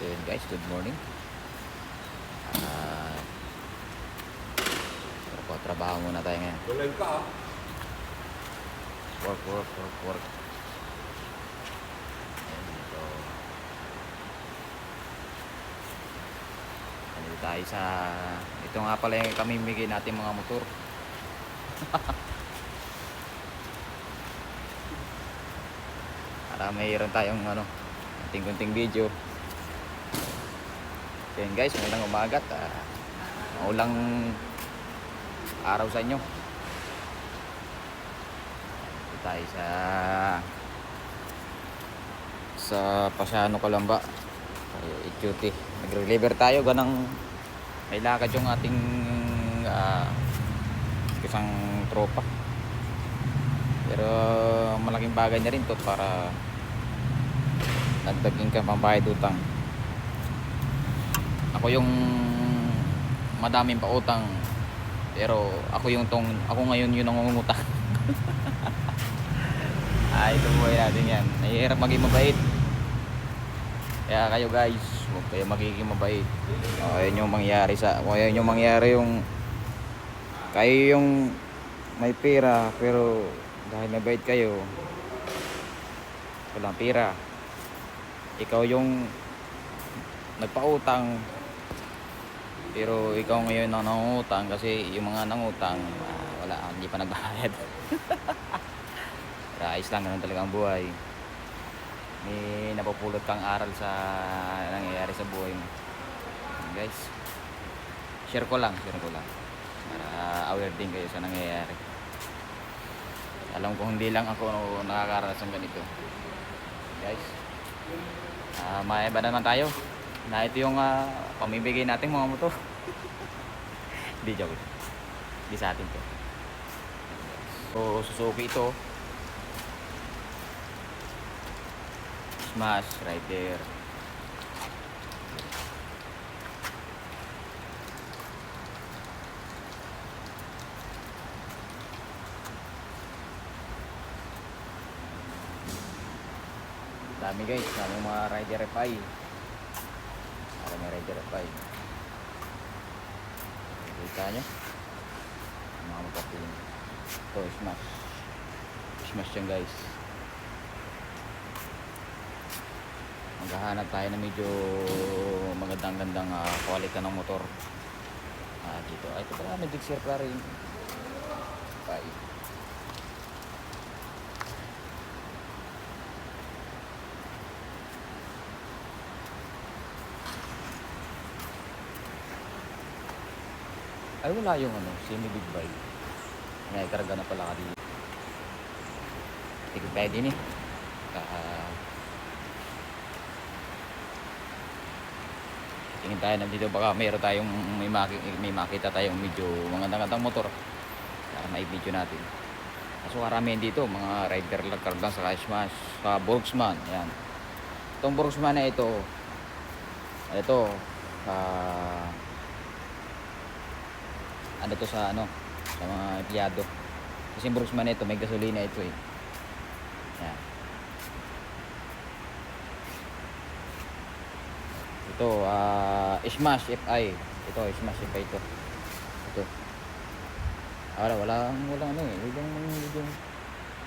So yun guys, good morning. Ah, uh, trabaho muna tayo ngayon. Tuloy ka ah. Work, work, work, work. Ayan, dito. Ano tayo sa... Ito nga pala yung kami bigay natin mga motor. Para mayroon tayong ano, kunting-kunting video. So yun guys, magandang umaga at ah, maulang araw sa inyo. Tayo sa sa Pasiano Kalamba. Tayo i-duty. Nag-deliver tayo ganang may lakad yung ating ah, isang tropa. Pero malaking bagay na rin to para dagdag income pambayad utang. Ako yung madaming pa utang pero ako yung tong ako ngayon yung nangungutang. Ay, ito buhay natin yan. Nahihirap maging mabait. Kaya kayo guys, huwag kayo magiging mabait. O, ayun yung mangyari sa, o, ayun yung mangyari yung, kayo yung may pera, pero dahil mabait kayo, walang pera. Ikaw yung nagpautang, pero ikaw ngayon ang nangungutang kasi yung mga nangutang, ah, wala, hindi pa nagbayad. Ayos lang, ganun talaga ang buhay. May napupulot kang aral sa nangyayari sa buhay mo. Guys, share ko lang, share ko lang. Para aware din kayo sa nangyayari. Alam ko hindi lang ako nakakaranas ng ganito. Guys, ah maiba naman tayo. Na ito yung ah, pamibigay natin mga motor. Hindi joke. Hindi sa atin to. So, Suzuki ito. Smash right there. Dami guys, dami mga rider FI. Dami rider FI. Kita nyo? Mga magkapilin. Ito, smash. Smash yan guys. maghahanap tayo na medyo magandang-gandang uh, quality ng motor ah, dito ay ito pala magic circular rin bye ay wala yung ano semi big bike. May karga na pala ka dito. Tigil tayo din eh Ah, tingin tayo nandito baka mayroon tayong may, maki, may makita tayong medyo magandang motor. Para mai-video natin. Kaso karamihan dito mga rider lang lang sa Smash sa Borgsman yan itong Borgsman na ito ito ah ano to sa ano sa mga empleyado. Kasi yung Borgsman na ito may gasolina ito eh. Yan. Ito ah Smash FI ito Smash FI ito. Ito. Wala wala wala ano eh. Walang walang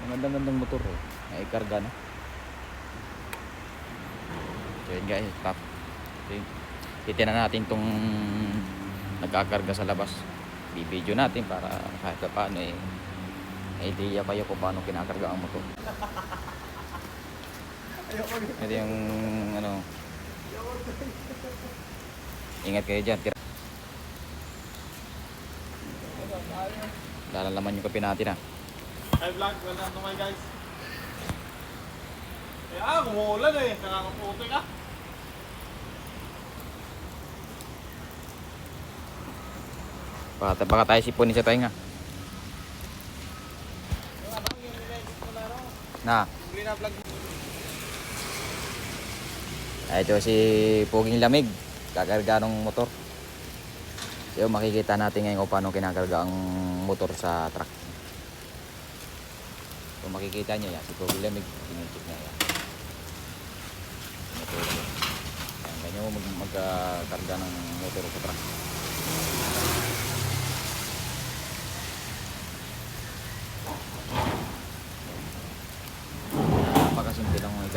magandang gandang motor eh. May karga na. So yun guys stop. So, yun. titinan natin tong nagkakarga sa labas bibidyo natin para kahit pa paano eh idea kayo kung paano kinakarga ang motor ito yung ano Ingat kayo dyan. Tira. Lalalaman yung kape natin ah. Hi vlog, welcome to my guys. Eh ah, umuulan eh. Nakakaputi ka. Baka, baka tayo sipunin sa tayo nga. Na. Na. Ay, ito si Puging Lamig. Kakarga ng motor. So, makikita natin ngayon kung paano kinakarga ang motor sa truck. So, makikita nyo yan. Si Puging Lamig. Tinichip niya yan. Yan, ganyan mo mag magkarga ng motor sa truck.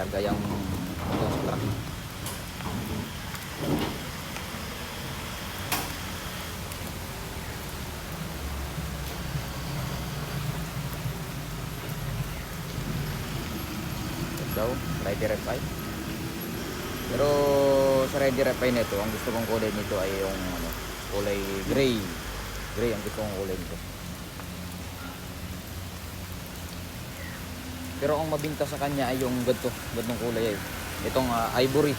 Ikarga yung sa truck. daw, Rider FI. Pero sa Rider FI nito, ang gusto kong kulay nito ay yung ano, kulay gray. Gray ang gusto kong kulay nito. Pero ang mabinta sa kanya ay yung ganito, ganitong kulay ay. Itong ah, ivory.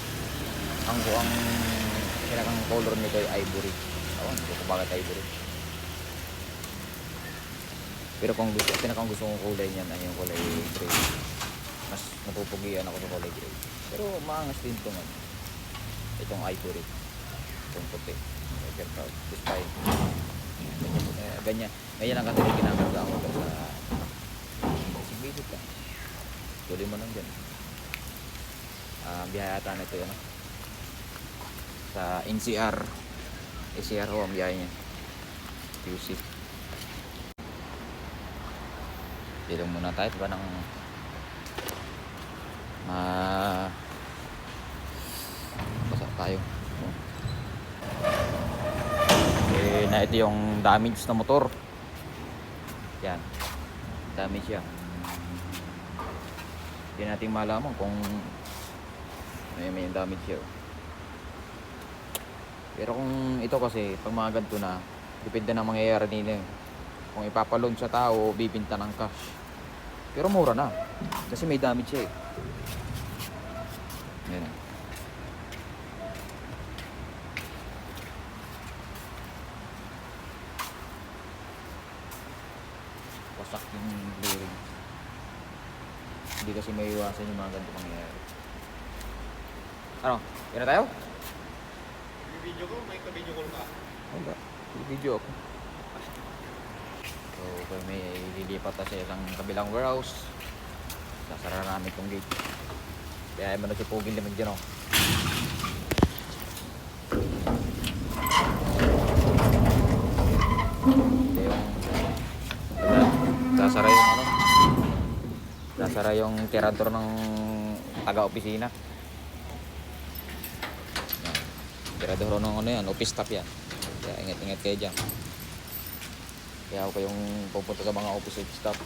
Ang ang pinakang color nito ay ivory. Ewan ko kung bakit ivory. Pero kung gusto, pinakang gusto kong kulay niyan ay yung kulay gray mas napupugian ako sa kulay gray. Pero maangas din ito man. Itong ivory. Itong puti. Paper proud. Fine. Ganyan, eh, ganyan. Ganyan lang kasi ginagawa ako sa basic lang. Tuloy mo lang dyan. Ah, biyahe ata na ito yun. ah. Sa NCR. NCR ho ang biyahe niya. QC. Dilong muna tayo. Diba ng ma basa tayo Oh. eh na ito yung damage na motor yan damage yan hindi natin malaman kung may may damage siya pero kung ito kasi pag mga ganito na depende na mangyayari nila yun. kung ipapalon sa tao bibinta ng cash pero mura na kasi may damage siya eh yan. Wasak yung bearing. Hindi kasi may iwasan yung mga ganito mangyayari. Ano? Yan na tayo? Video ko, may ka-video call ka. Wala. Video ako. So, kung may lilipat na sa isang kabilang warehouse, sasara namin itong gate. Kaya ay na si Pugin limag dyan oh. Ito yung sasara yung tirador ng taga-opisina. Tirador ng ano yan office staff yan. Kaya ingat-ingat kayo dyan. Kaya ako yung pupunta sa mga office staff